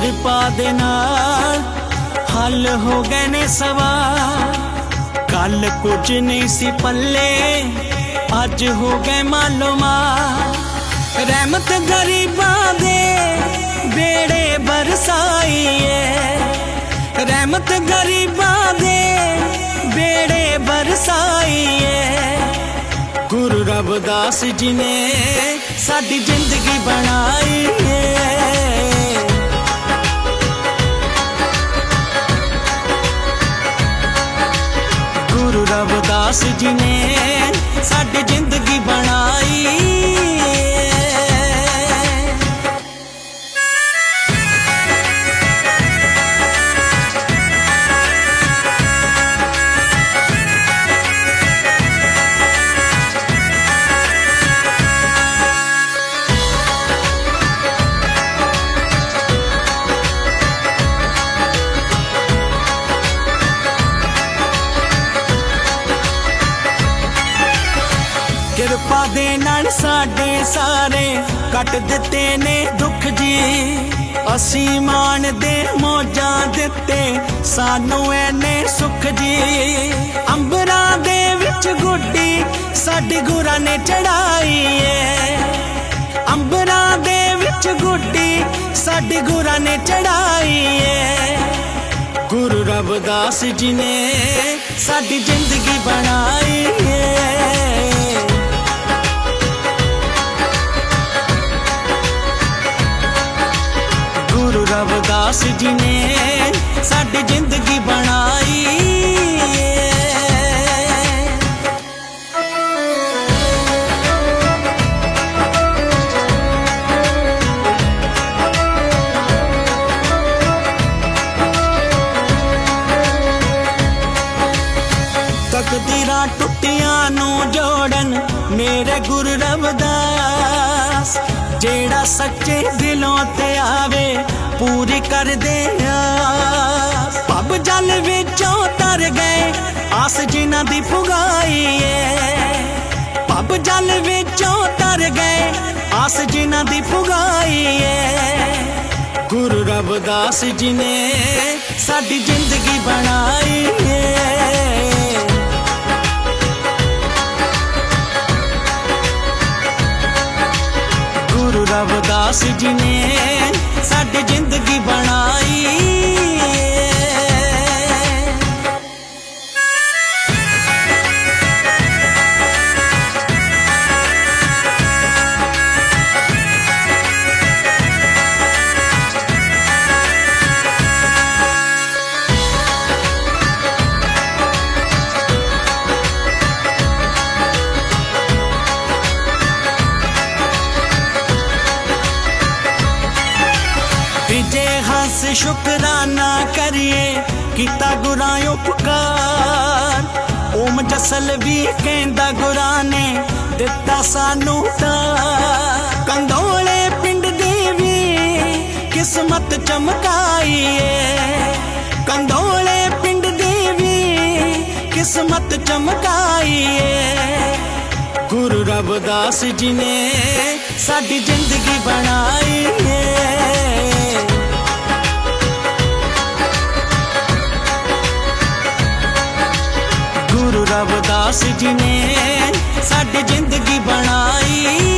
ਕਿਰਪਾ ਦੇ ਨਾਲ ਹੱਲ ਹੋ ਗਏ ਨੇ ਸਵਾਲ। ਕੱਲ ਕੁਝ ਨਹੀਂ ਸੀ ਪੱਲੇ, ਅੱਜ ਹੋ ਗਏ ਮਾਲੂਮਾਲ। ਰਹਿਮਤ ਗਰੀਬਾਂ ਦੇ ਬੇੜੇ ਬਰਸਾਈਏ। ਰਹਿਮਤ ਗਰੀਬਾਂ ਦੇ ਬੇੜੇ ਬਰਸਾਈਏ। ਗੁਰੂ ਰਬਦਾਸ ਜੀ ਨੇ ਸਾਡੀ ਜ਼ਿੰਦਗੀ ਬਣਾਈ। ਰਬਦਾਸ ਜੀ ਨੇ ਸਾਡੀ ਜ਼ਿੰਦਗੀ ਬਣਾਈ। ਕਿਰਪਾ ਸਾਡੇ ਸਾਰੇ ਕੱਟ ਦਿੱਤੇ ਨੇ ਦੁੱਖ ਜੀ। ਅਸੀਂ ਮਾਣ ਦੇ ਮੋਜਾਂ ਦਿੱਤੇ, ਸਾਨੂੰ ਐਨੇ ਸੁੱਖ ਜੀ। ਅੰਬਰਾਂ ਦੇ ਵਿੱਚ ਗੁੱਡੀ ਸਾਡੇ ਗੁਰਾਂ ਨੇ ਚੜਾਈ ਏ। ਅੰਬਰਾਂ ਦੇ ਵਿੱਚ ਗੁੱਡੀ ਸਾਡੇ ਗੁਰਾਂ ਨੇ ਚੜਾਈ ਏ। ਗੁਰੂ ਰਬਦਾਸ ਜੀ ਨੇ ਸਾਡੀ ਜ਼ਿੰਦਗੀ ਬਣਾਈ। ਰਬਦਾਸ ਜੀ ਸਾਡੀ ਜ਼ਿੰਦਗੀ ਬਣਾਈ। ਜਿਹੜਾ ਸੱਚੇ ਦਿਲੋਂ ਤੇ ਆਵੇ, ਪੂਰੀ ਕਰਦੇ ਆ। ਪੱਬ ਜਲ ਵਿੱਚੋਂ ਤਰ ਗਏ, ਆਸ ਜਿਨ੍ਹਾਂ ਦੀ ਪੁਗਾਈ ਏ ਪੱਬ ਜਲ ਵਿੱਚੋਂ ਤਰ ਗਏ, ਆਸ ਜਿਨ੍ਹਾਂ ਦੀ ਪੁਗਾਈ ਏ ਗੁਰੂ ਰਬਦਾਸ ਜੀ ਨੇ ਸਾਡੀ ਜ਼ਿੰਦਗੀ ਬਣਾਈ ਏ। ਰਬਦਾਸ ਜੀ ਸਾਡੇ ਜਿੰਦ ਹੰਸ ਸ਼ੁਕਰਾਨਾ ਕਰੀਏ, ਕੀਤਾ ਗੁਰਾਂ ਉਪਕਾਰ। ਓਮ ਜਸਲ ਵੀ ਕਹਿੰਦਾ ਗੁਰਾਂ ਨੇ ਦਿੱਤਾ ਸਾਨੂੰ ਤਾਂ ਕੰਦੋਲੇ ਪਿੰਡ ਦੀ ਵੀ ਕਿਸਮਤ ਚਮਕਾਈਏ। ਕੰਧੋਲੇ ਪਿੰਡ ਦੀ ਵੀ ਕਿਸਮਤ ਚਮਕਾਈਏ। ਗੁਰੂ ਰਬਦਾਸ ਜੀ ਨੇ ਸਾਡੀ ਜ਼ਿੰਦਗੀ ਬਣਾਈ ਏ। ਜਿਨੇ ਸਾਡੀ ਜ਼ਿੰਦਗੀ ਬਣਾਈ।